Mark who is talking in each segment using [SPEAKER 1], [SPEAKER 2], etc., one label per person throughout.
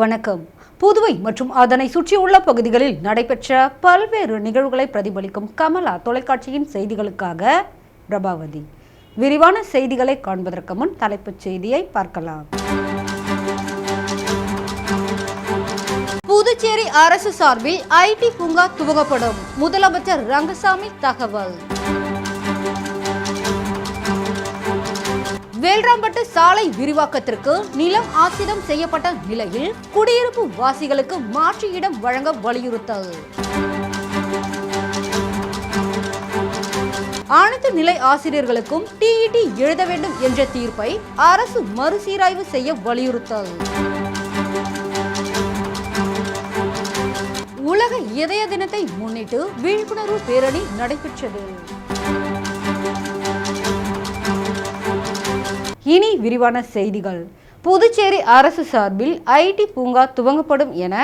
[SPEAKER 1] வணக்கம். புதுவை மற்றும் அதனை சுற்றியுள்ள பகுதிகளில் நடைபெற்ற பல்வேறு நிகழ்வுகளை பிரதிபலிக்கும் கமலா தொலைக்காட்சியின் செய்திகளுக்காக பிரபாவதி. விரிவான செய்திகளை காண்பதற்கு முன் தலைப்புச் செய்தியை பார்க்கலாம். புதுச்சேரி அரசு சார்பில் ஐடி பூங்கா துவங்கப்படும். முதலமைச்சர் ரங்கசாமி தகவல். வேல்ராம்பட்டு சாலை விரிவாக்கத்திற்கு நிலம் ஆசிதம் செய்யப்பட்ட நிலையில் குடியிருப்பு வாசிகளுக்கு மாற்று இடம் வழங்க வலியுறுத்தல். அனைத்து நிலை ஆசிரியர்களுக்கும் டிஇடி எழுத வேண்டும் என்ற தீர்ப்பை அரசு மறுசீராய்வு செய்ய வலியுறுத்தல். உலக இதய தினத்தை முன்னிட்டு விழிப்புணர்வு பேரணி நடைபெற்றது. இனி விரிவான செய்திகள். புதுச்சேரி அரசு சார்பில் ஐடி பூங்கா துவங்கப்படும் என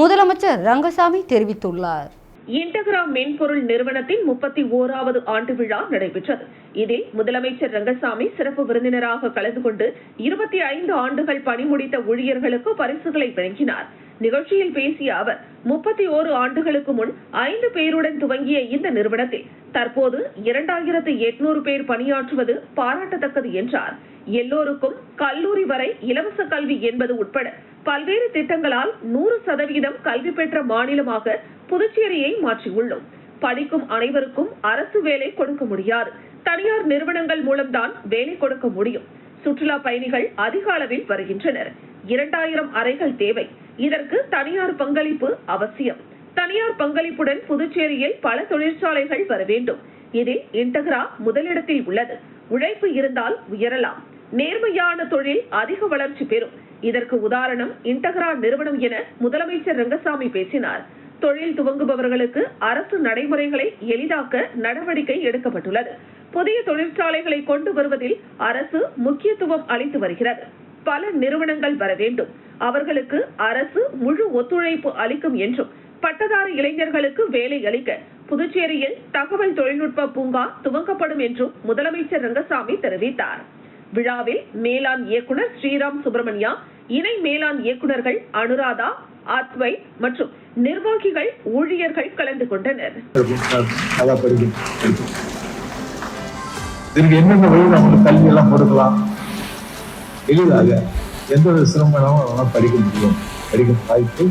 [SPEAKER 1] முதலமைச்சர் ரங்கசாமி தெரிவித்துள்ளார்.
[SPEAKER 2] இன்டகிரா மென்பொருள் நிறுவனத்தின் முப்பத்தி ஓராவது ஆண்டு விழா நடைபெற்றது. இதில் முதலமைச்சர் ரங்கசாமி சிறப்பு விருந்தினராக கலந்து கொண்டு இருபத்தி ஐந்து ஆண்டுகள் பணி முடித்த ஊழியர்களுக்கு பரிசுகளை வழங்கினார். நிகழ்ச்சியில் பேசிய அவர் முப்பத்தி ஓரு ஆண்டுகளுக்கு முன் ஐந்து பேருடன் துவங்கிய இந்த நிறுவனத்தில் தற்போது இரண்டாயிரத்து எட்நூறு பேர் பணியாற்றுவது பாராட்டத்தக்கது என்றார். எல்லோருக்கும் கல்லூரி வரை இலவச கல்வி என்பது உட்பட பல்வேறு திட்டங்களால் நூறு சதவீதம் கல்வி பெற்ற மாநிலமாக புதுச்சேரியை மாற்றியுள்ளோம். படிக்கும் அனைவருக்கும் அரசு வேலை கொடுக்க முடியாது. தனியார் நிறுவனங்கள் மூலம்தான் வேலை கொடுக்க முடியும். சுற்றுலா பயணிகள் அதிக அளவில் வருகின்றனர். இரண்டாயிரம் அறைகள் தேவை. இதற்கு தனியார் பங்களிப்பு அவசியம். தனியார் பங்களிப்புடன் புதுச்சேரியில் பல தொழிற்சாலைகள் வர வேண்டும். இதில் இன்டகிரா முதலிடத்தில் உள்ளது. உழைப்பு இருந்தால் உயரலாம். நேர்மையான தொழில் அதிக வளர்ச்சி பெறும். இதற்கு உதாரணம் இன்டகிரா நிறுவனம் என முதலமைச்சர் ரங்கசாமி பேசினார். தொழில் துவங்குபவர்களுக்கு அரசு நடைமுறைகளை எளிதாக்க நடவடிக்கை எடுக்கப்பட்டுள்ளது. புதிய தொழிற்சாலைகளை கொண்டு வருவதில் அரசு முக்கியத்துவம் அளித்து வருகிறது. பல நிறுவனங்கள் வர வேண்டும். அவர்களுக்கு அரசு முழு ஒத்துழைப்பு அளிக்கும் என்றும் பட்டதாரி இளைஞர்களுக்கு வேலை அளிக்க புதுச்சேரியில் தகவல் தொழில்நுட்ப பூங்கா துவங்கப்படும் என்றும் முதலமைச்சர் ரங்கசாமி தெரிவித்தார். விழாவில் மேலாண் இயக்குனர் ஸ்ரீராம் சுப்பிரமணியா இணை மேலாண் இயக்குநர்கள் அனுராதா ஆத்வை மற்றும் நிர்வாகிகள் ஊழியர்கள் கலந்து கொண்டனர்.
[SPEAKER 3] இதுக்கு என்னென்ன வழியில் அவங்களுக்கு கல்வி எல்லாம் கொடுக்கலாம். எளிதாக எந்த ஒரு சிரமம் இல்லாமல் அவங்களால படிக்க முடியும். படிக்கும் வாய்ப்பு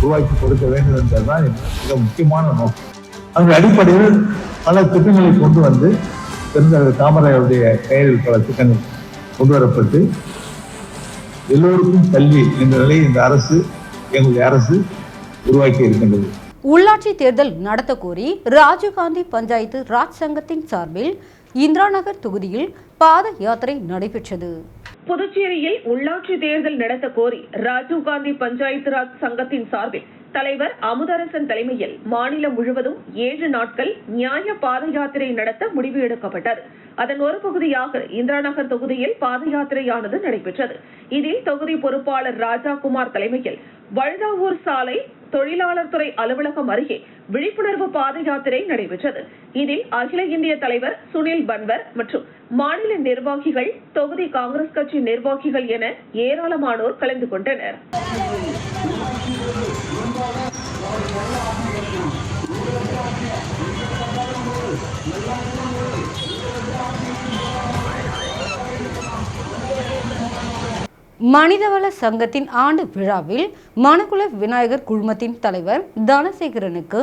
[SPEAKER 3] உருவாக்கி கொடுக்க வேண்டும் என்பதுதான் மிக முக்கியமான நோக்கம். அதன் அடிப்படையில் பல திட்டங்களை கொண்டு வந்து பெருந்தலைவர் காமராஜருடைய பெயரில் பல திட்டங்கள் கொண்டு வரப்பட்டு எல்லோருக்கும் கல்வி என்ற நிலையை இந்த அரசு எங்களுடைய அரசு உருவாக்கி இருக்கின்றது.
[SPEAKER 1] உள்ளாட்சி தேர்தல் நடத்த கோரி ராஜீவ்காந்தி பஞ்சாயத்து ராஜ் சங்கத்தின் சார்பில் இந்திரா நகர் தொகுதியில் பாத யாத்திரை நடைபெற்றது.
[SPEAKER 2] புதுச்சேரியில் உள்ளாட்சி தேர்தல் நடத்த கோரி ராஜீவ்காந்தி பஞ்சாயத்து ராஜ் சங்கத்தின் சார்பில் தலைவர் அமுதரசன் தலைமையில் மாநிலம் முழுவதும் ஏழு நாட்கள் நியாய பாத யாத்திரை நடத்த முடிவு எடுக்கப்பட்டது. அதன் ஒரு பகுதியாக இந்திரா நகர் தொகுதியில் பாத யாத்திரையானது நடைபெற்றது. இதில் தொகுதி பொறுப்பாளர் ராஜாகுமார் தலைமையில் வழுதாவூர் சாலை தொழிலாளர் துறை அலுவலகம் அருகே விழிப்புணர்வு பாத யாத்திரை நடைபெற்றது. இதில் அகில இந்திய தலைவர் சுனில் பன்வர் மற்றும் மாநில நிர்வாகிகள் தொகுதி காங்கிரஸ் கட்சி நிர்வாகிகள் என ஏராளமானோர் கலந்து கொண்டனர்.
[SPEAKER 1] மனிதவள சங்கத்தின் ஆண்டு விழாவில் மணக்குள விநாயகர் குழுமத்தின் தலைவர் தனசேகரனுக்கு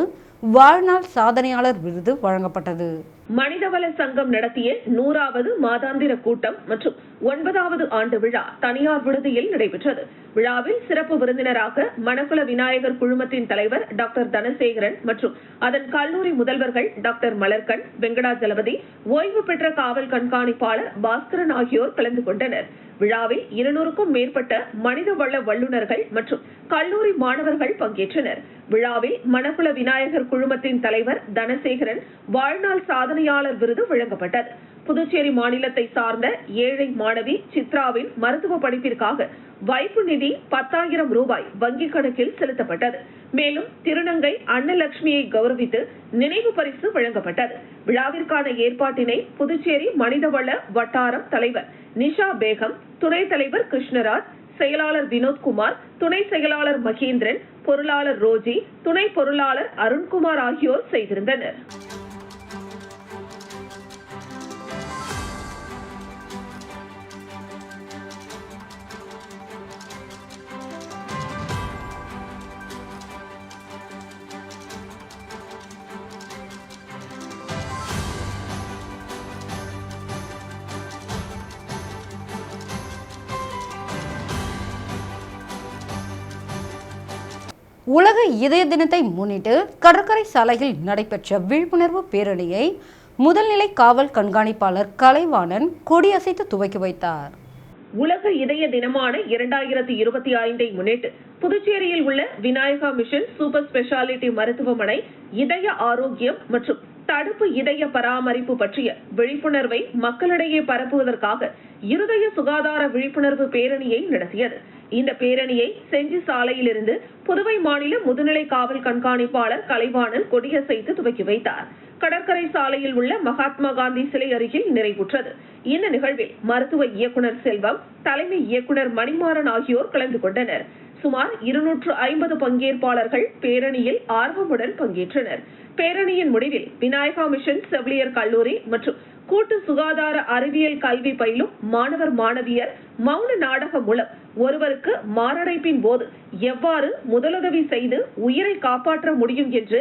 [SPEAKER 1] வாழ்நாள் சாதனையாளர் விருது வழங்கப்பட்டது.
[SPEAKER 2] மனிதவள சங்கம் நடத்திய நூறாவது மாதாந்திர கூட்டம் மற்றும் ஒன்பதாவது ஆண்டு விழா தனியார் விடுதியில் நடைபெற்றது. விழாவில் சிறப்பு விருந்தினராக மணக்குள விநாயகர் குழுமத்தின் தலைவர் டாக்டர் தனசேகரன் மற்றும் அதன் கல்லூரி முதல்வர்கள் டாக்டர் மலர்கண் வெங்கடாஜலபதி ஓய்வு பெற்ற காவல் கண்காணிப்பாளர் பாஸ்கரன் ஆகியோர் கலந்து கொண்டனர். விழாவில் இருநூறுக்கும் மேற்பட்ட மனிதவள வல்லுநர்கள் மற்றும் கல்லூரி மாணவர்கள் பங்கேற்றனர். விழாவில் மணக்குள விநாயகர் குழுமத்தின் தலைவர் தனசேகரன் வாழ்நாள் சாதனை சாதனையாளர் விருது வழங்கப்பட்டது. புதுச்சேரி மாநிலத்தை சார்ந்த ஏழை மாணவி சித்ராவின் மருத்துவ படிப்பிற்காக வைப்பு நிதி பத்தாயிரம் ரூபாய் வங்கிக் கணக்கில் செலுத்தப்பட்டது. மேலும் திருநங்கை அன்னலட்சுமியை கௌரவித்து நினைவு பரிசு வழங்கப்பட்டது. விழாவிற்கான ஏற்பாட்டினை புதுச்சேரி மனிதவள வட்டாரம் தலைவர் நிஷா பேகம் துணைத் தலைவர் கிருஷ்ணராஜ் செயலாளர் வினோத்குமார் துணை செயலாளர் மகேந்திரன் பொருளாளர் ரோஜி துணை பொருளாளர் அருண்குமார் ஆகியோர் செய்திருந்தனர்.
[SPEAKER 1] உலக இதய தினத்தை முன்னிட்டு கடற்கரை சாலையில் நடைபெற்ற விழிப்புணர்வு பேரணியை முதல்நிலை காவல் கண்காணிப்பாளர் கலைவாணன் கொடியசைத்து துவக்கி வைத்தார்.
[SPEAKER 2] உலக இதய தினமான இரண்டாயிரத்தி இருபத்தி ஐந்தை முன்னிட்டு புதுச்சேரியில் உள்ள விநாயகா மிஷன் சூப்பர் ஸ்பெஷாலிட்டி மருத்துவமனை இதய ஆரோக்கியம் மற்றும் தடுப்பு இதய பராமரிப்பு பற்றிய விழிப்புணர்வை மக்களிடையே பரப்புவதற்காக இருதய சுகாதார விழிப்புணர்வு பேரணியை நடத்தியது. இந்த பேரணியை செஞ்சி சாலையிலிருந்து புதுவை மாநில முதுநிலை காவல் கண்காணிப்பாளர் கலைவாணன் கொடியசைத்து துவக்கி வைத்தார். கடற்கரை சாலையில் உள்ள மகாத்மா காந்தி சிலை அருகில் நிறைவுற்றது. இந்த நிகழ்வில் மருத்துவ இயக்குநர் செல்வம் தலைமை இயக்குநர் மணிமாறன் ஆகியோர் கலந்து கொண்டனர். சுமார் இருநூற்று ஐம்பது பங்கேற்பாளர்கள் பேரணியில் ஆர்வமுடன் பங்கேற்றனர். பேரணியின் முடிவில் விநாயகா மிஷன் செவிலியர் கல்லூரி மற்றும் கூட்டு சுகாதார அறிவியல் கல்வி பயிலும் மாணவர் மாணவியர் மௌன நாடகம் மூலம் ஒருவருக்கு மாரடைப்பின் போது எவ்வாறு முதலுதவி செய்து உயிரை காப்பாற்ற முடியும் என்று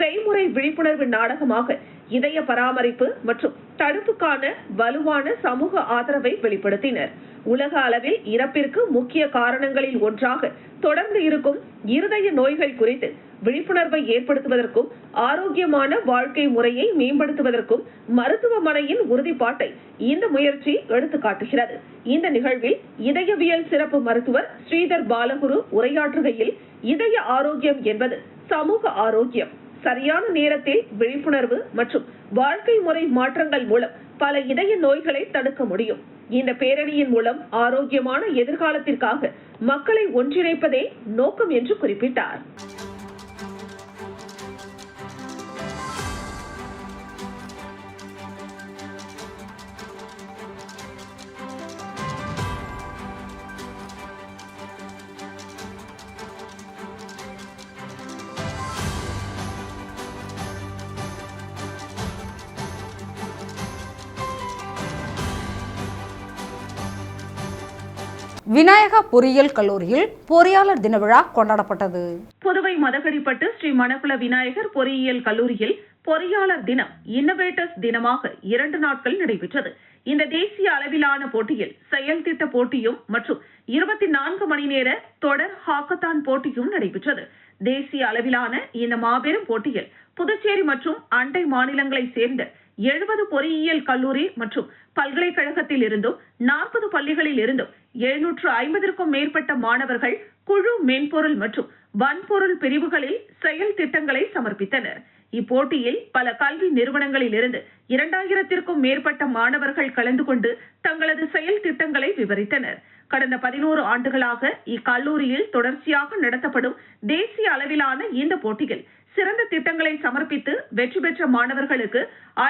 [SPEAKER 2] செய்முறை விழிப்புணர்வு நாடகமாக இதய பராமரிப்பு மற்றும் தடுப்புக்கான வலுவான சமூக ஆதரவை வெளிப்படுத்தினர். உலக அளவில் இறப்பிற்கு முக்கிய காரணங்களில் ஒன்றாக தொடர்ந்து இருக்கும் இருதய நோய்கள் குறித்து விழிப்புணர்வை ஏற்படுத்துவதற்கும் ஆரோக்கியமான வாழ்க்கை முறையை மேம்படுத்துவதற்கும் மருத்துவமனையின் உறுதிப்பாட்டை இந்த முயற்சி எடுத்துக்காட்டுகிறது. இந்த நிகழ்வில் இதயவியல் சிறப்பு மருத்துவர் ஸ்ரீதர் பாலகுரு உரையாற்றுகையில் இதய ஆரோக்கியம் என்பது சமூக ஆரோக்கியம் சரியான நேரத்தில் விழிப்புணர்வு மற்றும் வாழ்க்கை முறை மாற்றங்கள் மூலம் பல இதய நோய்களை தடுக்க முடியும். இந்த பேரணியின் மூலம் ஆரோக்கியமான எதிர்காலத்திற்காக மக்களை ஒன்றிணைப்பதே நோக்கம் என்று குறிப்பிட்டார்.
[SPEAKER 1] விநாயக பொறியியல் கல்லூரியில் பொறியாளர் தின விழா கொண்டாடப்பட்டது.
[SPEAKER 2] புதுவை மதகடிப்பட்டு ஸ்ரீ மணக்குள விநாயகர் பொறியியல் கல்லூரியில் பொறியாளர் தினம் இன்னோவேட்டர்ஸ் தினமாக இரண்டு நாட்கள் நடைபெற்றது. இந்த தேசிய அளவிலான போட்டியில் செயல் திட்ட போட்டியும் மற்றும் இருபத்தி நான்கு மணி நேர தொடர் ஹாக்கத்தான் போட்டியும் நடைபெற்றது. தேசிய அளவிலான இந்த மாபெரும் போட்டியில் புதுச்சேரி மற்றும் அண்டை மாநிலங்களைச் சேர்ந்த எழுபது பொறியியல் கல்லூரி மற்றும் பல்கலைக்கழகத்தில் இருந்தும் நாற்பது பள்ளிகளில் இருந்தும் எழுநூற்று ஐம்பதற்கும் மேற்பட்ட மாணவர்கள் குழு மென்பொருள் மற்றும் வன்பொருள் பிரிவுகளில் செயல் திட்டங்களை சமர்ப்பித்தனர். இப்போட்டியில் பல கல்வி நிறுவனங்களில் இருந்து இரண்டாயிரத்திற்கும் மேற்பட்ட மாணவர்கள் கலந்து கொண்டு தங்களது செயல் திட்டங்களை விவரித்தனர். கடந்த பதினோரு ஆண்டுகளாக இக்கல்லூரியில் தொடர்ச்சியாக நடத்தப்படும் தேசிய அளவிலான இந்த போட்டியில் சிறந்த திட்டங்களை சமர்ப்பித்து வெற்றி பெற்ற மாணவர்களுக்கு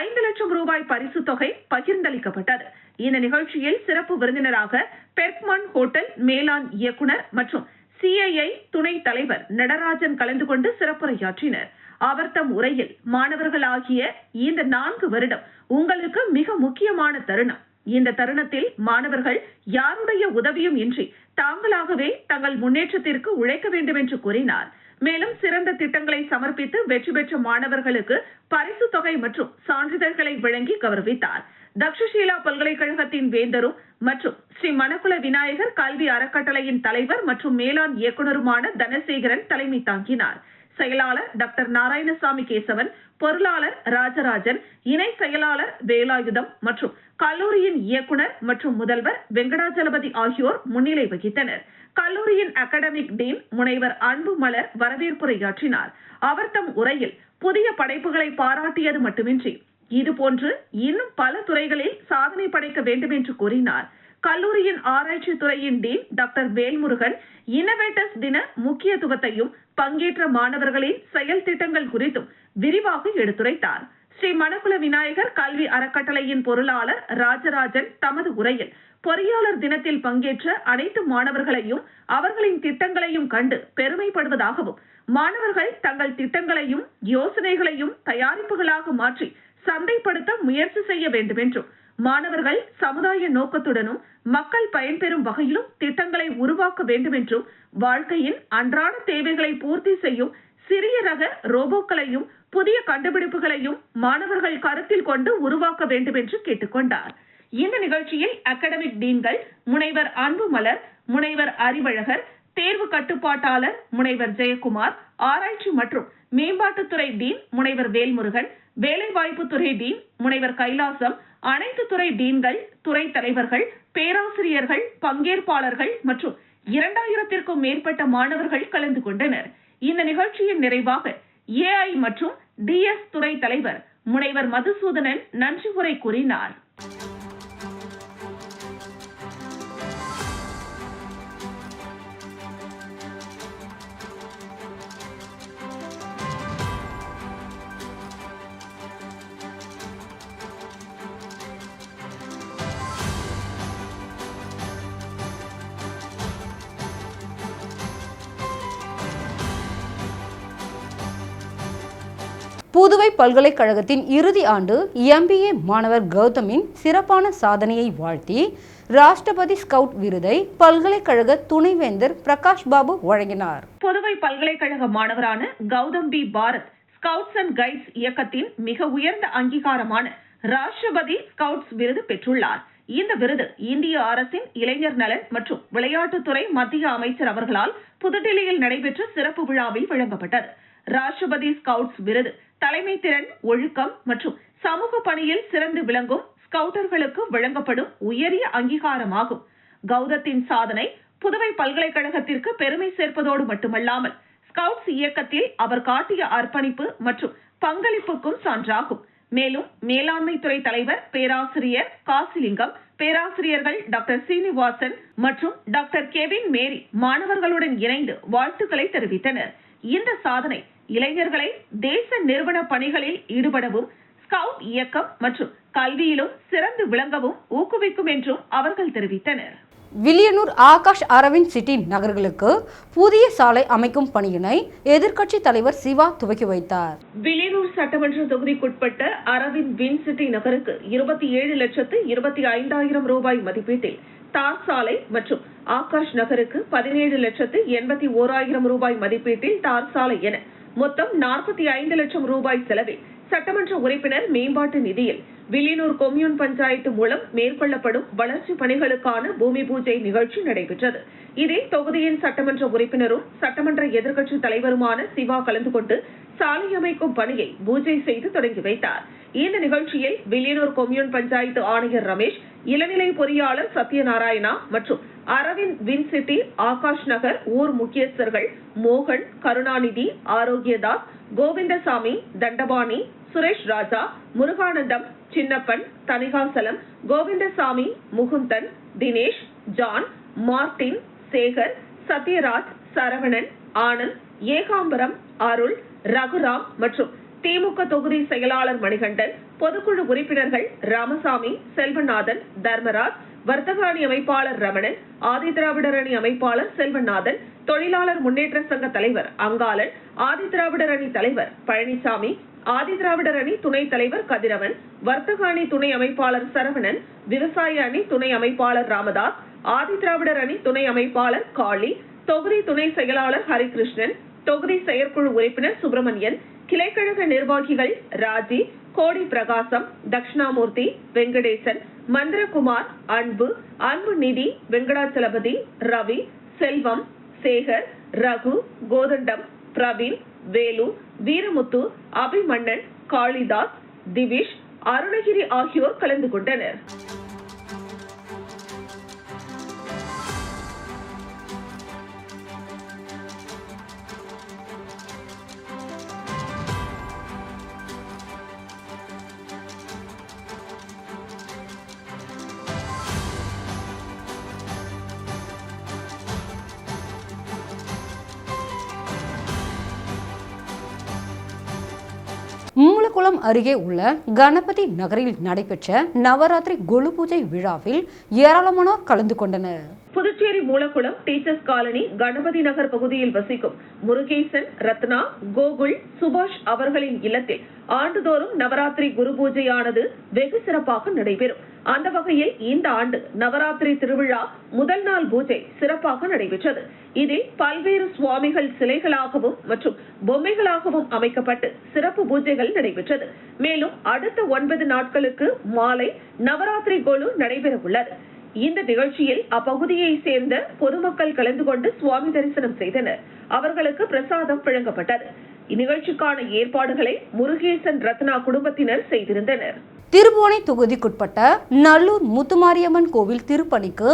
[SPEAKER 2] ஐந்து லட்சம் ரூபாய் பரிசு தொகை பகிர்ந்தளிக்கப்பட்டது. இந்த நிகழ்ச்சியில் சிறப்பு விருந்தினராக பெர்க்மன் ஹோட்டல் மேலாண் இயக்குனர் மற்றும் சிஐஐ துணை தலைவர் நடராஜன் கலந்து கொண்டு சிறப்புரையாற்றினர். அவர் தம் உரையில் மாணவர்களாகிய இந்த நான்கு வருடம் உங்களுக்கு மிக முக்கியமான தருணம். இந்த தருணத்தில் மாணவர்கள் யாருடைய உதவியும் இன்றி தாங்களாகவே தங்கள் முன்னேற்றத்திற்கு உழைக்க வேண்டும் என்று கூறினார். மேலும் சிறந்த திட்டங்களை சமர்ப்பித்து வெற்றி பெற்ற மாணவர்களுக்கு பரிசு தொகை மற்றும் சான்றிதழ்களை வழங்கி கௌரவித்தார். தக்ஷஷீலா பல்கலைக்கழகத்தின் வேந்தரும் மற்றும் ஸ்ரீ மணக்குல விநாயகர் கல்வி அறக்கட்டளையின் தலைவர் மற்றும் மேலாண் இயக்குநருமான தனசேகரன் தலைமை தாங்கினார். செயலாளர் டாக்டர் நாராயணசாமி கேசவன் பொருளாளர் ராஜராஜன் இணை செயலாளர் வேலாயுதம் மற்றும் கல்லூரியின் இயக்குனர் மற்றும் முதல்வர் வெங்கடாஜலபதி ஆகியோர் முன்னிலை வகித்தனர். கல்லூரியின் அகாடமிக் டீன் முனைவர் அன்பு மலர் வரவேற்புரையாற்றினார். அவர் தம் உரையில் புதிய படைப்புகளை பாராட்டியது மட்டுமின்றி இதுபோன்று இன்னும் பல துறைகளில் சாதனை படைக்க வேண்டும் என்று கூறினார். கல்லூரியின் ஆராய்ச்சி துறையின் டீன் டாக்டர் வேல்முருகன் இன்னோவேட்டர்ஸ் தின முக்கியத்துவத்தையும் பங்கேற்ற மாணவர்களின் செயல் திட்டங்கள் குறித்தும் விரிவாக எடுத்துரைத்தார். ஸ்ரீ மணக்குல விநாயகர் கல்வி அறக்கட்டளையின் பொருளாளர் ராஜராஜன் தமது உரையில் பொறியாளர் தினத்தில் பங்கேற்ற அனைத்து மாணவர்களையும் அவர்களின் திட்டங்களையும் கண்டு பெருமைப்படுவதாகவும் மாணவர்கள் தங்கள் திட்டங்களையும் யோசனைகளையும் தயாரிப்புகளாக மாற்றி சந்தைப்படுத்த முயற்சி செய்ய வேண்டும் என்றும் மாணவர்கள் சமுதாய நோக்கத்துடனும் மக்கள் பயன்பெறும் வகையிலும் திட்டங்களை உருவாக்க வேண்டும் என்றும் வாழ்க்கையின் அன்றாட தேவைகளை பூர்த்தி செய்யும் சிறிய ரக ரோபோக்களையும் புதிய கண்டுபிடிப்புகளையும் மாணவர்கள் கருத்தில் கொண்டு உருவாக்க வேண்டும் என்று கேட்டுக்கொண்டார். இந்த நிகழ்ச்சியில் அகாடமிக் டீன்கள் முனைவர் அன்புமலர் முனைவர் அறிவழகர் தேர்வு கட்டுப்பாட்டாளர் முனைவர் ஜெயக்குமார் ஆராய்ச்சி மற்றும் மேம்பாட்டுத்துறை டீன் முனைவர் வேல்முருகன் வேலைவாய்ப்புத்துறை டீன் முனைவர் கைலாசம் அனைத்து துறை டீன்கள் துறை தலைவர்கள் பேராசிரியர்கள் பங்கேற்பாளர்கள் மற்றும் இரண்டாயிரத்திற்கும் மேற்பட்ட மாணவர்கள் கலந்து கொண்டனர். இந்த நிகழ்ச்சியின் நிறைவாக ஏஐ மற்றும் டிஎஸ் துறை தலைவர் முனைவர் மதுசூதனன் நன்றி உரை கூறினார்.
[SPEAKER 1] புதுவை பல்கலைக்கழகத்தின் இறுதி ஆண்டு எம்பிஏ மாணவர் கௌதமின் சிறப்பான சாதனையை வாழ்த்தி ராஷ்டிரபதி ஸ்கவுட் விருதை பல்கலைக்கழக துணைவேந்தர் பிரகாஷ் பாபு வழங்கினார்.
[SPEAKER 2] புதுவை பல்கலைக்கழக மாணவரான Gautham P. Bharat scouts and guides இயக்கத்தின் மிக உயர்ந்த அங்கீகாரமான ராஷ்டிரபதி ஸ்கவுட்ஸ் விருது பெற்றுள்ளார். இந்த விருது இந்திய அரசின் இளைஞர் நலன் மற்றும் விளையாட்டுத்துறை மத்திய அமைச்சர் அவர்களால் புதுடில்லியில் நடைபெற்ற சிறப்பு விழாவில் வழங்கப்பட்டது. ராஷ்டிரபதி ஸ்கவுட்ஸ் விருது தலைமை திறன் ஒழுக்கம் மற்றும் சமூக பணியில் சிறந்து விளங்கும் ஸ்கவுட்டர்களுக்கு வழங்கப்படும் உயரிய அங்கீகாரமாகும். கௌதத்தின் சாதனை புதுவை பல்கலைக்கழகத்திற்கு பெருமை சேர்ப்பதோடு மட்டுமல்லாமல் ஸ்கவுட்ஸ் இயக்கத்தில் அவர் காட்டிய அர்ப்பணிப்பு மற்றும் பங்களிப்புக்கும் சான்றாகும். மேலும் மேலாண்மை துறை தலைவர் பேராசிரியர் காசிலிங்கம் பேராசிரியர்கள் டாக்டர் சீனிவாசன் மற்றும் டாக்டர் கெவின் மேரி மாணவர்களுடன் இணைந்து வாழ்த்துக்களை தெரிவித்தனர். இந்த சாதனை இளைஞர்களை தேச நிறுவன பணிகளில் ஈடுபடவும் ஸ்கவுட் இயக்கம் மற்றும் கல்வியிலும் சிறந்து விளங்கவும் ஊக்குவிக்கும் என்றும் அவர்கள் தெரிவித்தனர்.
[SPEAKER 1] வில்லியனூர் ஆகாஷ் அரவிந்த் சிட்டி நகர்களுக்கு புதிய சாலை அமைக்கும் பணியினை எதிர்க்கட்சி தலைவர் சிவா துவக்கி வைத்தார்.
[SPEAKER 2] வில்லியனூர் சட்டமன்ற தொகுதிக்குட்பட்ட அரவிந்த் வின் சிட்டி நகருக்கு இருபத்தி ஏழு லட்சத்து இருபத்தி ஐந்தாயிரம் ரூபாய் மதிப்பீட்டில் தார் சாலை மற்றும் ஆகாஷ் நகருக்கு பதினேழு லட்சத்து எண்பத்தி ஓராயிரம் ரூபாய் மதிப்பீட்டில் தார் சாலை என மொத்தம் நாற்பத்தி ஐந்து லட்சம் ரூபாய் செலவில் சட்டமன்ற உறுப்பினர் மேம்பாட்டு நிதியில் வில்லியனூர் கொம்யூன் பஞ்சாயத்து மூலம் மேற்கொள்ளப்படும் வளர்ச்சி பணிகளுக்கான பூமி பூஜை நிகழ்ச்சி நடைபெற்றது. இதில் தொகுதியின் சட்டமன்ற உறுப்பினரும் சட்டமன்ற எதிர்க்கட்சித் தலைவருமான சிவா கலந்து கொண்டு சாலை அமைக்கும் பணியை பூஜை செய்து தொடங்கி வைத்தார். இந்த நிகழ்ச்சியில் வில்லியனூர் கொம்யூன் பஞ்சாயத்து ஆணையர் ரமேஷ் இளநிலை பொறியாளர் சத்யநாராயணா மற்றும் அரவிந்த் வின்சிட்டி ஆகாஷ் நகர் ஊர் முக்கியஸ்தர்கள் மோகன் கருணாநிதி ஆரோக்கியதாஸ் கோவிந்தசாமி தண்டபாணி சுரேஷ் ராஜா முருகானந்தம் சின்னப்பன் தணிகாசலம் கோவிந்தசாமி முகுந்தன் தினேஷ் ஜான் மார்டின் சேகர் சத்யராஜ் சரவணன் ஆனந்த் ஏகாம்பரம் அருள் ரகுராம் மற்றும் திமுக தொகுதி செயலாளர் மணிகண்டன் பொதுக்குழு உறுப்பினர்கள் ராமசாமி செல்வநாதன் தர்மராஜ் வர்த்தக அணி அமைப்பாளர் ரமணன் ஆதிதிராவிடர் அணி அமைப்பாளர் செல்வநாதன் தொழிலாளர் முன்னேற்ற சங்க தலைவர் அங்காளன் ஆதிதிராவிடர் அணி தலைவர் பழனிசாமி ஆதிதிராவிடர் அணி துணைத் தலைவர் கதிரவன் வர்த்தக அணி துணை அமைப்பாளர் சரவணன் விவசாய அணி துணை அமைப்பாளர் ராமதாஸ் ஆதிதிராவிடர் அணி துணை அமைப்பாளர் காளி தொகுதி துணை செயலாளர் ஹரிகிருஷ்ணன் தொகுதி செயற்குழு உறுப்பினர் சுப்பிரமணியன் கிளைக்கழக நிர்வாகிகள் ராஜி கோடி பிரகாசம் தட்சிணாமூர்த்தி வெங்கடேசன் மந்திரகுமார் அன்பு அன்பு நிதி வெங்கடாச்சலபதி ரவி செல்வம் சேகர் ரகு கோதண்டம் பிரவீன் வேலு வீரமுத்து அபிமன்னன் காளிதாஸ் திவிஷ் அருணகிரி ஆகியோர் கலந்து கொண்டனர்.
[SPEAKER 1] அருகே உள்ள கணபதி நகரில் நடைபெற்ற நவராத்திரி கொலு பூஜை விழாவில் ஏராளமானோர் கலந்து கொண்டனர்.
[SPEAKER 2] புதுச்சேரி மூலக்குளம் டீச்சர்ஸ் காலனி கணபதி நகர் பகுதியில் வசிக்கும் முருகேசன் ரத்னா கோகுல் சுபாஷ் அவர்களின் இல்லத்தில் ஆண்டுதோறும் நவராத்திரி குரு பூஜையானது வெகு சிறப்பாக நடைபெறும். அந்த வகையில் இந்த ஆண்டு நவராத்திரி திருவிழா முதல் நாள் பூஜை சிறப்பாக நடைபெற்றது. இதில் பல்வேறு சுவாமிகள் சிலைகளாகவும் மற்றும் பொம்மைகளாகவும் அமைக்கப்பட்டு சிறப்பு பூஜைகள் நடைபெற்றது. மேலும் அடுத்த ஒன்பது நாட்களுக்கு மாலை நவராத்திரி கொலு நடைபெற உள்ளது இந்த நிகழ்ச்சியில் அப்பகுதியை சேர்ந்த பொதுமக்கள் கலந்து கொண்டு சுவாமி தரிசனம் செய்தனர். அவர்களுக்கு பிரசாதம் வழங்கப்பட்டது. இந்நிகழ்ச்சிக்கான ஏற்பாடுகளை முருகேசன் ரத்னா குடும்பத்தினர் செய்திருந்தனர்.
[SPEAKER 1] திருபுவனை தொகுதிக்குட்பட்ட நல்லூர் முத்துமாரியம்மன் கோவில் திருப்பணிக்கு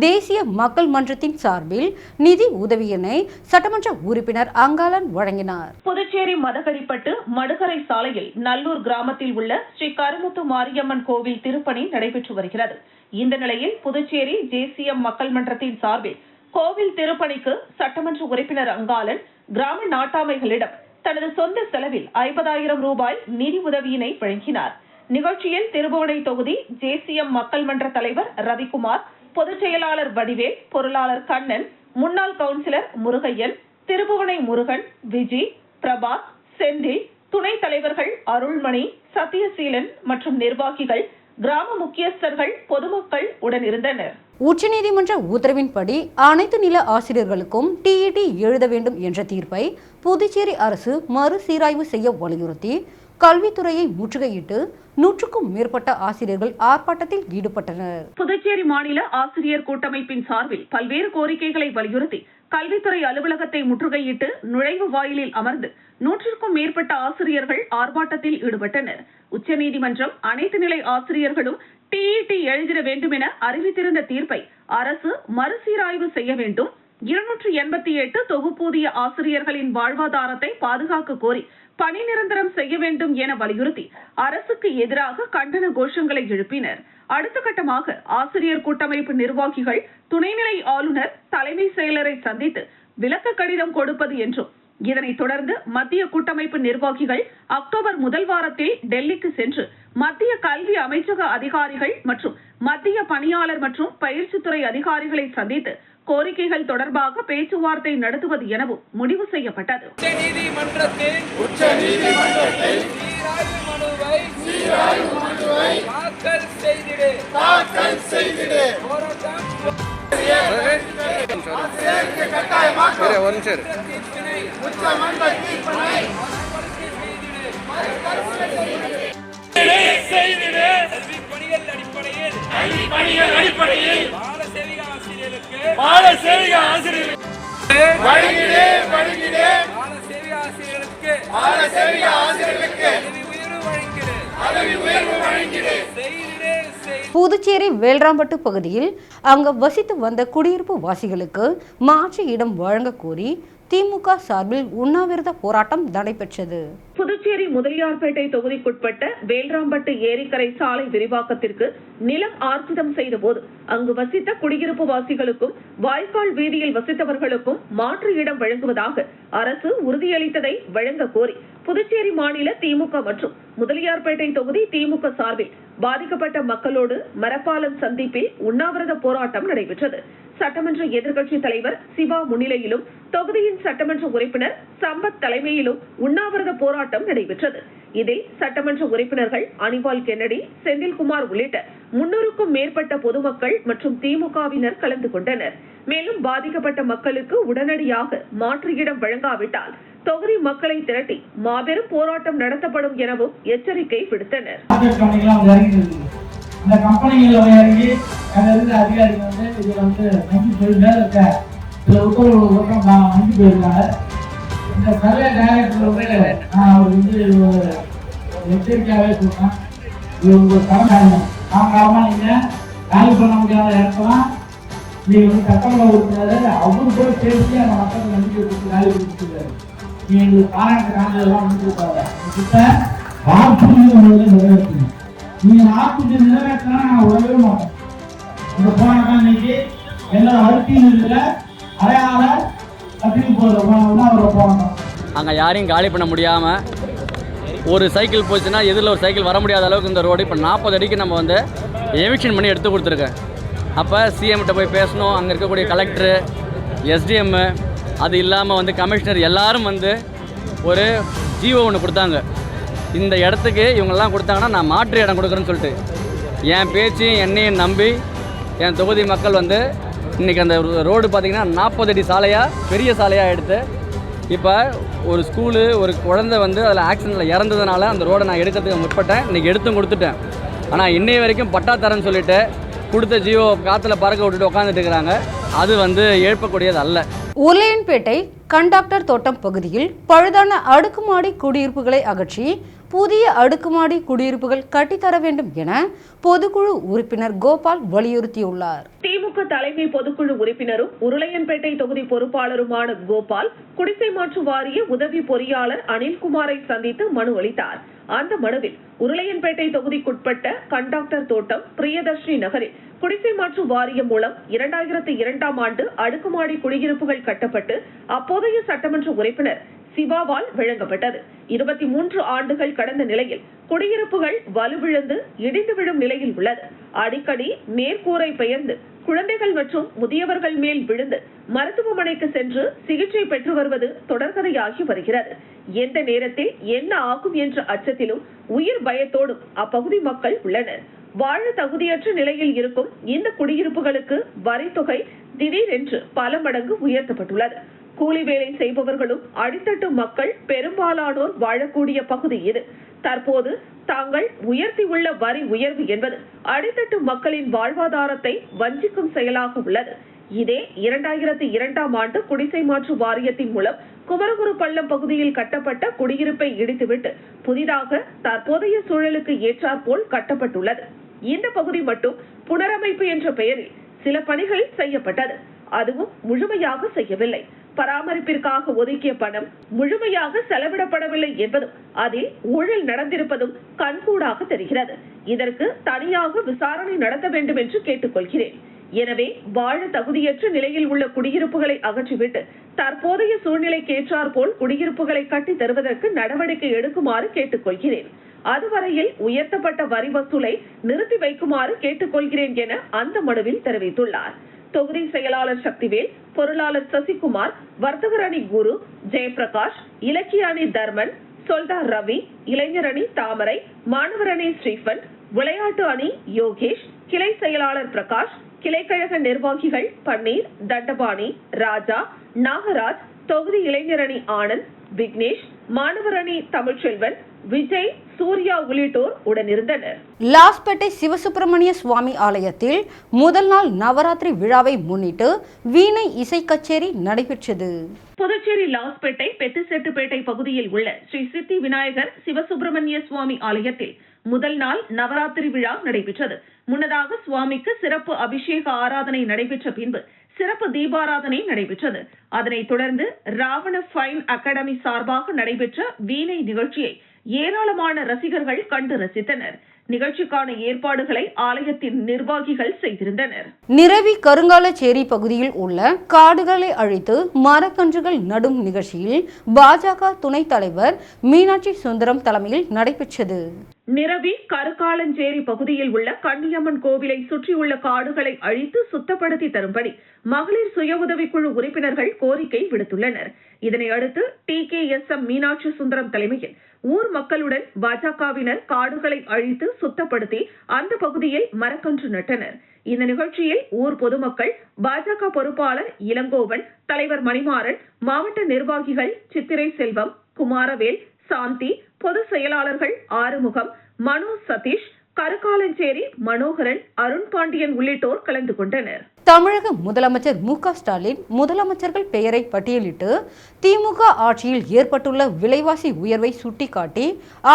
[SPEAKER 1] தேசிய மக்கள் மன்றத்தின் சார்பில் நிதி உதவியினை சட்டமன்ற உறுப்பினர் அங்காளன் வழங்கினார்.
[SPEAKER 2] புதுச்சேரி மதகடிப்பட்டு மடுகரை சாலையில் நல்லூர் கிராமத்தில் உள்ள ஸ்ரீ கருமுத்து மாரியம்மன் கோவில் திருப்பணி நடைபெற்று வருகிறது. இந்த நிலையில் புதுச்சேரி ஜேசிஎம் மக்கள் மன்றத்தின் சார்பில் கோவில் திருப்பணிக்கு சட்டமன்ற உறுப்பினர் அங்காளன் கிராம நாட்டாமைகளிடம் தனது சொந்த செலவில் ஐம்பதாயிரம் ரூபாய் நிதி உதவியினை வழங்கினார். நிகழ்ச்சியில் திருபுவனை தொகுதி ஜேசிஎம் மக்கள் மன்ற தலைவர் ரவிக்குமார் பொதுச் செயலாளர் வடிவேல் பொருளாளர் கண்ணன் முன்னாள் கவுன்சிலர் முருகையன் திருபுவனை முருகன் விஜி பிரபாத் செந்தில் துணைத் தலைவர்கள் அருள்மணி சத்யசீலன் மற்றும் நிர்வாகிகள் கிராம முக்கியஸ்தர்கள் பொதுமக்கள் உடனிருந்தனர்
[SPEAKER 1] உச்சநீதிமன்ற உத்தரவின்படி அனைத்து நில ஆசிரியர்களுக்கும் டிஇடி எழுத வேண்டும் என்ற தீர்ப்பை புதுச்சேரி அரசு மறுசீராய்வு செய்ய வலியுறுத்தி கல்வித்துறையை முற்றுகையிட்டு நூற்றுக்கும் மேற்பட்ட ஆசிரியர்கள் ஆர்ப்பாட்டத்தில் ஈடுபட்டனர்.
[SPEAKER 2] புதுச்சேரி மாநில ஆசிரியர் கூட்டமைப்பின் சார்பில் பல்வேறு கோரிக்கைகளை வலியுறுத்தி கல்வித்துறை அலுவலகத்தை முற்றுகையிட்டு நுழைவு வாயிலில் அமர்ந்து நூற்றுக்கும் மேற்பட்ட ஆசிரியர்கள் ஆர்ப்பாட்டத்தில் ஈடுபட்டனர். உச்சநீதிமன்றம் அனைத்து நிலை ஆசிரியர்களும் டிஇடி எழுதிட வேண்டும் என அறிவித்திருந்த தீர்ப்பை அரசு மறுசீராய்வு செய்ய வேண்டும். இருநூற்று எண்பத்தி எட்டு தொகுப்பூதிய ஆசிரியர்களின் வாழ்வாதாரத்தை பாதுகாக்க கோரி பணி நிரந்தரம் செய்ய வேண்டும் என வலியுறுத்தி அரசுக்கு எதிராக கண்டன கோஷங்களை எழுப்பினர். அடுத்த கட்டமாக ஆசிரியர் கூட்டமைப்பு நிர்வாகிகள் துணைநிலை ஆளுநர் தலைமை செயலரை சந்தித்து விளக்க கடிதம் கொடுப்பது என்றும் இதனைத் தொடர்ந்து மத்திய கூட்டமைப்பு நிர்வாகிகள் அக்டோபர் முதல் வாரத்தில் டெல்லிக்கு சென்று மத்திய கல்வி அமைச்சக அதிகாரிகள் மற்றும் மத்திய பணியாளர் மற்றும் பயிற்சித்துறை அதிகாரிகளை சந்தித்து கோரிக்கைகள் தொடர்பாக பேச்சுவார்த்தை நடத்துவது எனவும் முடிவு செய்யப்பட்டது.
[SPEAKER 4] தாக்கல் செய்திடு. தாக்கல்
[SPEAKER 5] ஒரு நிமிஷம்
[SPEAKER 4] பணிகள் அடிப்படையில் பால சேவிக ஆசிரியருக்கு பால சேவிக பால சேவிக ஆசிரியர்களுக்கு பதவி உயர்வு வழங்கிடு. செய்தி
[SPEAKER 1] புதுச்சேரி வேல்ராம்பட்டு பகுதியில் அங்கு வசித்து வந்த குடியிருப்பு வாசிகளுக்கு மாற்று இடம் வழங்கக் கோரி திமுக சார்பில் உண்ணாவிரத போராட்டம் நடைபெற்றது.
[SPEAKER 2] புதுச்சேரி முதலியார்பேட்டை தொகுதிக்குட்பட்ட வேல்ராம்பட்டு ஏரிக்கரை சாலை விரிவாக்கத்திற்கு நிலம் ஆர்ஜிதம் செய்தபோது அங்கு வசித்த குடியிருப்பு வாசிகளுக்கும் வாய்க்கால் வீதியில் வசித்தவர்களுக்கும் மாற்று இடம் வழங்குவதாக அரசு உறுதியளித்ததை வழங்க கோரி புதுச்சேரி மாநில திமுக மற்றும் முதலியார்பேட்டை தொகுதி திமுக சார்பில் பாதிக்கப்பட்ட மக்களோடு மரப்பாலம் சந்திப்பில் உண்ணாவிரத போராட்டம் நடைபெற்றது. சட்டமன்ற எதிர்க்கட்சித் தலைவர் சிவா முன்னிலையிலும் தொகுதியின் சட்டமன்ற உறுப்பினர் சம்பத் தலைமையிலும் உண்ணாவிரத போராட்டம் நடைபெற்றது. இதில் சட்டமன்ற உறுப்பினர்கள் அனிபால் கென்னடி செந்தில்குமார் உள்ளிட்ட முன்னூறுக்கும் மேற்பட்ட பொதுமக்கள் மற்றும் திமுகவினர் கலந்து கொண்டனர். மேலும் பாதிக்கப்பட்ட மக்களுக்கு உடனடியாக மாற்று இடம் வழங்காவிட்டால் தொகுதி மக்களை திரட்டி மாபெரும் போராட்டம் நடத்தப்படும் எனவும் எச்சரிக்கை விடுத்தனர்.
[SPEAKER 6] வந்து அந்த இறங்கி அங்கே அதிகாரிகள் வந்து இதில் வந்து இருக்க உத்தரவு போயிருக்காங்க இந்த நல்ல டைரக்டர் வந்து நான் அவர் வந்து எச்சரிக்கையாகவே சொல்றேன் இது உங்கள் கடமை காலமாக நீங்கள் காலி பண்ண முடியாத இடத்தெல்லாம் நீங்கள் வந்து சட்டமன்ற உறுப்பினர் அவரு போய் அந்த நம்பிக்கை கொடுத்து காலி கொடுத்துருக்காரு நீங்க எங்களுக்கு பாராட்டு காண்றதெல்லாம் வந்து கிட்ட வாக்குறுதி முதல்ல நிறைவேற்றணும் நீங்க வாக்குறுதி நிறைவேற்றினா நாங்கள் உடவே மாட்டோம். இந்த போராட்டம் இன்னைக்கு இருக்கிற அடையாள
[SPEAKER 7] அங்கே யாரையும் காலி பண்ண முடியாமல் ஒரு சைக்கிள் போச்சுன்னா எதிரில் ஒரு சைக்கிள் வர முடியாத அளவுக்கு இந்த ரோடு. இப்போ நாற்பது அடிக்கு நம்ம வந்து எவிக்ஷன் பண்ணி எடுத்து கொடுத்துருக்கேன். அப்போ சிஎம்கிட்ட போய் பேசணும். அங்கே இருக்கக்கூடிய கலெக்டரு எஸ்டிஎம்மு அது இல்லாமல் வந்து கமிஷனர் எல்லாரும் வந்து ஒரு ஜிஓ ஒன்று கொடுத்தாங்க. இந்த இடத்துக்கு இவங்கெல்லாம் கொடுத்தாங்கன்னா நான் மாற்று இடம் கொடுக்குறேன்னு சொல்லிட்டு. என் பேச்சையும் என்னையும் நம்பி என் தொகுதி மக்கள் வந்து இன்றைக்கி அந்த ரோடு பார்த்திங்கன்னா நாற்பது அடி சாலையாக பெரிய சாலையாக எடுத்து இப்போ ஒரு ஸ்கூலு ஒரு குழந்தை வந்து அதில் ஆக்சிடெண்ட்டில் இறந்ததுனால அந்த ரோடை நான் எடுக்கிறதுக்கு முற்பட்டேன். இன்றைக்கி எடுத்தும் கொடுத்துட்டேன். ஆனால் இன்னைய வரைக்கும் பட்டா தரேன்னு சொல்லிட்டு கொடுத்த ஜியோ காற்றுல பறக்க விட்டுட்டு உட்காந்துட்டு இருக்கிறாங்க. அது வந்து ஏற்பக்கூடியது அல்ல.
[SPEAKER 1] உருளையன்பேட்டை கண்டாக்டர் தோட்டம் பகுதியில் பழுதான அடுக்குமாடி குடியிருப்புகளை அகற்றி புதிய அடுக்குமாடி குடியிருப்புகள் கட்டித்தர வேண்டும் என பொதுக்குழு உறுப்பினர் கோபால் வலியுறுத்தியுள்ளார்.
[SPEAKER 2] திமுக தலைமை பொதுக்குழு உறுப்பினரும் உருளையன்பேட்டை தொகுதி பொறுப்பாளருமான கோபால் குடிசை மாற்று வாரிய உதவி பொறியாளர் அனில்குமாரை சந்தித்து மனு அளித்தார். அந்த மனுவில் உருளையன்பேட்டை தொகுதிக்குட்பட்ட கண்டாக்டர் தோட்டம் பிரியதர்ஷினி நகரில் குடிசை மாற்று வாரியம் மூலம் இரண்டாயிரத்தி இரண்டாம் ஆண்டு அடுக்குமாடி குடியிருப்புகள் கட்டப்பட்டு அப்போதைய சட்டமன்ற உறுப்பினர் சிவாவால் வழங்கப்பட்டது. இருபத்தி மூன்று ஆண்டுகள் கடந்த நிலையில் குடியிருப்புகள் வலுவிழந்து இடிந்து விழும் நிலையில் உள்ளது. அடிக்கடி மேற்கூரை பெயர்ந்து குழந்தைகள் மற்றும் முதியவர்கள் மேல் விழுந்து மருத்துவமனைக்கு சென்று சிகிச்சை பெற்று வருவது தொடர்கதையாகி வருகிறது. எந்த நேரத்தில் என்ன ஆகும் என்ற அச்சத்திலும் உயிர் பயத்தோடும் அப்பகுதி மக்கள் உள்ளனர். வாழ தகுதியற்ற நிலையில் இருக்கும் இந்த குடியிருப்புகளுக்கு வரித்தொகை திடீரென்று பல மடங்கு உயர்த்தப்பட்டுள்ளது. கூலி வேலை செய்பவர்களும் அடித்தட்டு மக்கள் பெரும்பாலானோர் வாழக்கூடிய பகுதி இது. தற்போது தாங்கள் உயர்த்தியுள்ள வரி உயர்வு என்பது அடித்தட்டு மக்களின் வாழ்வாதாரத்தை வஞ்சிக்கும் செயலாக உள்ளது. இதே இரண்டாயிரத்தி இரண்டாம் ஆண்டு குடிசை மாற்று வாரியத்தின் மூலம் குமரகுரு பள்ளம் பகுதியில் கட்டப்பட்ட குடியிருப்பை இடித்துவிட்டு புதிதாக தற்போதைய சூழலுக்கு ஏற்றாற்போல் கட்டப்பட்டுள்ளது. இந்த பகுதி மட்டும் புனரமைப்பு என்ற பெயரில் சில பணிகள் செய்யப்பட்டது. அதுவும் முழுமையாக செய்யவில்லை. பராமரிப்பிற்காக ஒதுக்கிய பணம் முழுமையாக செலவிடப்படவில்லை என்பதும் அதில் ஊழல் நடந்திருப்பதும் கண்கூடாக தெரிகிறது. இதற்கு தனியாக விசாரணை நடத்த வேண்டும் என்று கேட்டுக்கொள்கிறேன். எனவே வாழ தகுதியற்ற நிலையில் உள்ள குடியிருப்புகளை அகற்றிவிட்டு தற்போதைய சூழ்நிலைக்கேற்றாற்போல் குடியிருப்புகளை கட்டித் தருவதற்கு நடவடிக்கை எடுக்குமாறு கேட்டுக்கொள்கிறேன். அதுவரையில் உயர்த்தப்பட்ட வரி வசூலை நிறுத்தி வைக்குமாறு கேட்டுக்கொள்கிறேன் என அந்த மனுவில் தெரிவித்துள்ளார். தொகுதி செயலாளர் சக்திவேல் பொருளாளர் சசிகுமார் வர்த்தகர் அணி குரு ஜெயபிரகாஷ் இலக்கிய அணி தர்மன் சொல்தார் ரவி இளைஞர் அணி தாமரை மாணவர் அணி ஸ்ரீபன் விளையாட்டு அணி யோகேஷ் கிளை செயலாளர் பிரகாஷ் கிளைக்கழக நிர்வாகிகள் பன்னீர் தண்டபாணி ராஜா நாகராஜ் தொகுதி இளைஞர் அணி ஆனந்த் விக்னேஷ் மாணவர் அணி தமிழ்ச்செல்வன் விஜய் சூர்யா உள்ளிட்டோர் உடனிருந்தனர்.
[SPEAKER 1] லாஸ்பேட்டை சிவசுப்பிரமணிய சுவாமி ஆலயத்தில் முதல் நாள் நவராத்திரி விழாவை முன்னிட்டு வீணை இசை கச்சேரி நடைபெற்றது.
[SPEAKER 2] புதுச்சேரி லாஸ்பேட்டை பெத்துசெட்டுப்பேட்டை பகுதியில் உள்ள ஸ்ரீ சித்தி விநாயகர் சிவசுப்பிரமணிய சுவாமி ஆலயத்தில் முதல் நாள் நவராத்திரி விழா நடைபெற்றது. முன்னதாக சுவாமிக்கு சிறப்பு அபிஷேக ஆராதனை நடைபெற்ற பின்பு சிறப்பு தீபாராதனை நடைபெற்றது. அதனைத் தொடர்ந்து ராவண ஃபைன் அகாடமி சார்பாக நடைபெற்ற வீணை நிகழ்ச்சியை ஏராளமான ரசிகர்கள் கண்டு ரசித்தனர். நிகழ்ச்சிக்கான ஏற்பாடுகளை ஆலயத்தின் நிர்வாகிகள் செய்திருந்தனர்.
[SPEAKER 1] நிரவி கருங்காலச்சேரி பகுதியில் உள்ள காடுகளை அழித்து மரக்கன்றுகள் நடும் நிகழ்ச்சியில் பாஜக துணைத் தலைவர் மீனாட்சி சுந்தரம் தலைமையில் நடைபெற்றது.
[SPEAKER 2] நிரவி கருக்காலஞ்சேரி பகுதியில் உள்ள கன்னியம்மன் கோவிலை சுற்றியுள்ள காடுகளை அழித்து சுத்தப்படுத்தி தரும்படி மகளிர் சுய உதவிக்குழு உறுப்பினர்கள் கோரிக்கை விடுத்துள்ளனர். இதனையடுத்து T K S M Meenakshi Sundaram தலைமையில் ஊர் மக்களுடன் பாஜகவினர் காடுகளை அழித்து சுத்தப்படுத்தி அந்த பகுதியில் மரக்கன்று நட்டனர். இந்த நிகழ்ச்சியில் ஊர் பொதுமக்கள் பாஜக பொறுப்பாளர் இளங்கோவன் தலைவர் மணிமாறன் மாவட்ட நிர்வாகிகள் சித்திரை செல்வம் குமாரவேல் சாந்தி பொதுச் செயலாளர்கள் ஆறுமுகம் மனோ சதீஷ் கருக்காலஞ்சேரி மனோகரன் அருண் பாண்டியன் உள்ளிட்டோர் கலந்து கொண்டனர்.
[SPEAKER 1] தமிழக முதலமைச்சர் மு ஸ்டாலின் முதலமைச்சர்கள் பெயரை பட்டியலிட்டு திமுக ஆட்சியில் ஏற்பட்டுள்ள விலைவாசி உயர்வை சுட்டிக்காட்டி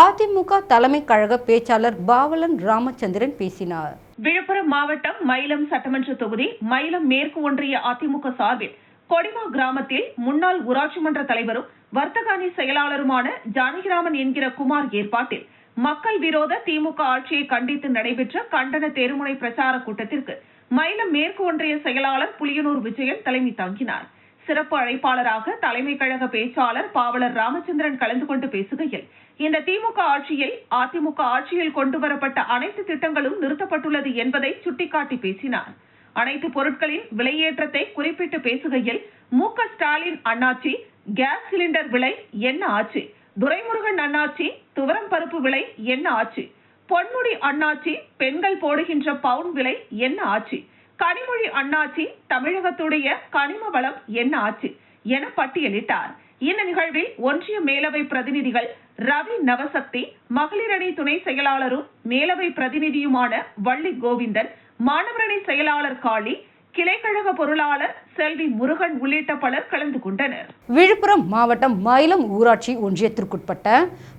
[SPEAKER 1] அதிமுக தலைமை கழக பேச்சாளர் பாவலன் ராமச்சந்திரன் பேசினார்.
[SPEAKER 2] விழுப்புரம் மாவட்டம் மயிலம் சட்டமன்ற தொகுதி மயிலம் மேற்கு ஒன்றிய அதிமுக சார்பில் கொடிமா கிராமத்தில் முன்னாள் ஊராட்சி மன்ற தலைவரும் வர்த்தக அணி செயலாளருமான ஜானகிராமன் என்கிற குமார் ஏற்பாட்டில் மக்கள் விரோத திமுக ஆட்சியை கண்டித்து நடைபெற்ற கண்டன தெருமுனை பிரச்சார கூட்டத்திற்கு மயிலம் மேற்கு ஒன்றிய செயலாளர் புலியனூர் விஜயன் தலைமை தாங்கினார். சிறப்பு அழைப்பாளராக தலைமை கழக பேச்சாளர் பாவலர் ராமச்சந்திரன் கலந்து கொண்டு பேசுகையில் இந்த திமுக ஆட்சியில் அதிமுக ஆட்சியில் கொண்டு வரப்பட்ட அனைத்து திட்டங்களும் நிறுத்தப்பட்டுள்ளது என்பதை சுட்டிக்காட்டி பேசினார். அனைத்து பொருட்களின் விலையேற்றத்தை குறிப்பிட்டு பேசுகையில் மு ஸ்டாலின் அண்ணாச்சி கேஸ் சிலிண்டர் விலை என்ன ஆச்சு? துரைமுருகன் அண்ணாச்சி துவரம் பருப்பு விலை என்ன ஆச்சு? பொன்முடி அண்ணாச்சி பெண்கள் போடுகின்ற பவுன் விலை என்ன ஆச்சு? கனிமொழி அண்ணாச்சி தமிழகத்துடைய கனிம வளம் என்ன ஆச்சு? என பட்டியலிட்டார். இந்த நிகழ்வில் ஒன்றிய மேலவை பிரதிநிதிகள் ரவி நவசக்தி மகளிரணி துணை செயலாளரும் மேலவை பிரதிநிதியுமான வள்ளி கோவிந்தன் மாணவரணி செயலாளர் காளி கிளைக்கழக பொருளாளர் செல்வி முருகன் உள்ளிட்ட பலர் கலந்து கொண்டனர்.
[SPEAKER 1] விழுப்புரம் மாவட்டம் மயிலம் ஊராட்சி ஒன்றியத்திற்குட்பட்ட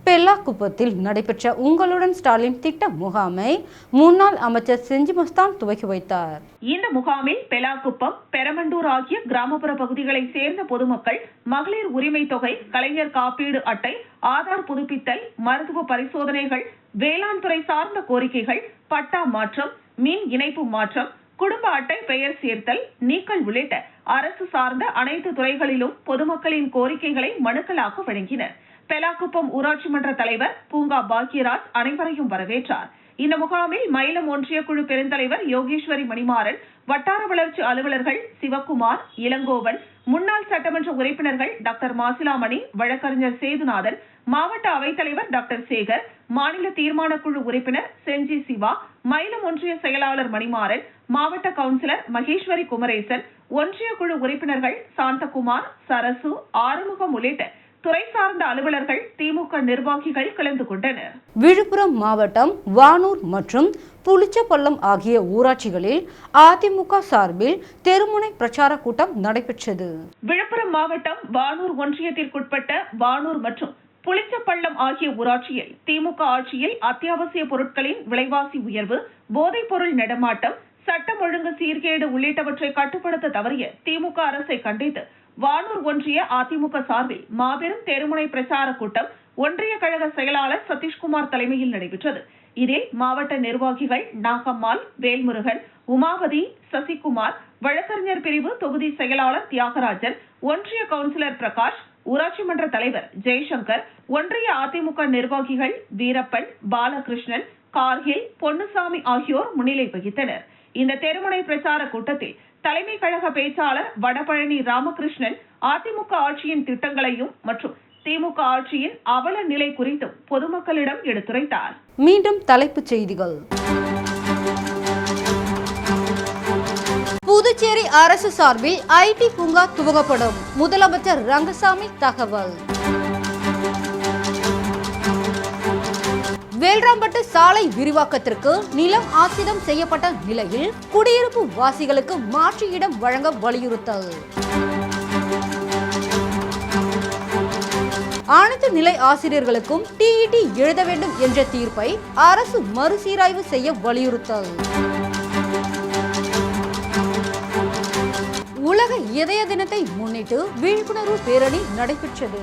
[SPEAKER 1] பெல்லாக்குப்பத்தில் நடைபெற்ற உங்களுடன் ஸ்டாலின் திட்ட முகாமை முன்னாள் அமைச்சர் செஞ்சி மஸ்தான் துவக்கி வைத்தார்.
[SPEAKER 2] இந்த முகாமில் பெலாக்குப்பம் பெரமண்டூர் ஆகிய கிராமப்புற பகுதிகளைச் சேர்ந்த பொதுமக்கள் மகளிர் உரிமை தொகை கலைஞர் காப்பீடு அட்டை ஆதார் புதுப்பித்தல் மருத்துவ பரிசோதனைகள் வேளாண் துறை சார்ந்த கோரிக்கைகள் பட்டா மாற்றம் மின் இணைப்பு மாற்றம் குடும்ப அட்டை பெயர் சேர்த்தல் நீக்கல் உள்ளிட்ட அரசு சார்ந்த அனைத்து துறைகளிலும் பொதுமக்களின் கோரிக்கைகளை மனுக்களாக வழங்கினர். பெலாக்குப்பம் ஊராட்சி மன்ற தலைவர் பூங்கா பாக்யராஜ் அனைவரையும் வரவேற்றார். இந்த முகாமில் மயிலம் ஒன்றிய குழு பெருந்தலைவர் யோகேஸ்வரி மணிமாறன் வட்டார வளர்ச்சி அலுவலர்கள் சிவக்குமார் இளங்கோவன் முன்னாள் சட்டமன்ற உறுப்பினர்கள் டாக்டர் மாசிலாமணி வழக்கறிஞர் சேதுநாதன் மாவட்ட அவைத்தலைவர் டாக்டர் சேகர் மாநில தீர்மான குழு உறுப்பினர் செஞ்சி சிவா மயிலம் ஒன்றிய செயலாளர் மணிமாறன் மாவட்ட கவுன்சிலர் மகேஸ்வரி குமரேசன் ஒன்றிய குழு உறுப்பினர்கள் சாந்தகுமார் சரசு ஆறுமுகம் உள்ளிட்ட துறை சார்ந்த அலுவலர்கள் திமுக நிர்வாகிகள் கலந்து கொண்டனர்.
[SPEAKER 1] விழுப்புரம் மாவட்டம் வானூர் மற்றும் புளிச்சப்பள்ளம் ஆகிய ஊராட்சிகளில் அதிமுக சார்பில் தெருமுனை பிரச்சார கூட்டம் நடைபெற்றது.
[SPEAKER 2] விழுப்புரம் மாவட்டம் வானூர் ஒன்றியத்திற்குட்பட்ட வானூர் மற்றும் புளிச்சப்பள்ளம் ஆகிய ஊராட்சியில் திமுக ஆட்சியில் அத்தியாவசிய பொருட்களின் விலைவாசி உயர்வு போதைப் பொருள் நடமாட்டம் சட்டம் ஒழுங்கு சீர்கேடு உள்ளிட்டவற்றை கட்டுப்படுத்த தவறிய திமுக அரசை கண்டித்து வானூர் ஒன்றிய அதிமுக சார்பில் மாபெரும் தெருமுனை பிரச்சார கூட்டம் ஒன்றிய கழக செயலாளர் சதீஷ்குமார் தலைமையில் நடைபெற்றது. இதில் மாவட்ட நிர்வாகிகள் நாகம்மாள் வேல்முருகன் உமாவதி சசிகுமார் வழக்கறிஞர் பிரிவு தொகுதி செயலாளர் தியாகராஜன் ஒன்றிய கவுன்சிலர் பிரகாஷ் ஊராட்சி மன்ற தலைவர் ஜெய்சங்கர் ஒன்றிய அதிமுக நிர்வாகிகள் வீரப்பன் பாலகிருஷ்ணன் கார்கில் பொன்னுசாமி ஆகியோர் முன்னிலை வகித்தனர். இந்த தெருமுனை பிரச்சார கூட்டத்தில் தலைமை கழக பேச்சாளர் வடபழனி ராமகிருஷ்ணன் அதிமுக ஆட்சியின் திட்டங்களையும் மற்றும் திமுக ஆட்சியின் அவல நிலை குறித்தும் பொதுமக்களிடம் எடுத்துரைத்தார்.
[SPEAKER 1] மீண்டும் தலைப்புச் செய்திகள். புதுச்சேரி அரசு சார்பில் ஐடி பூங்கா துவங்கப்படும். முதலமைச்சர் ரங்கசாமி தகவல். வேல்ராம்பட்டு சாலை விரிவாக்கத்திற்கு நிலம் ஆசிதம் செய்யப்பட்ட நிலையில் குடியிருப்பு வாசிகளுக்கு மாற்று இடம் வழங்க வலியுறுத்தல். அனைத்து நிலை ஆசிரியர்களுக்கும் டிஇடி எழுத வேண்டும் என்ற தீர்ப்பை அரசு மறுசீராய்வு செய்ய வலியுறுத்தல். உலக இதய தினத்தை முன்னிட்டு விழிப்புணர்வு பேரணி நடைபெற்றது.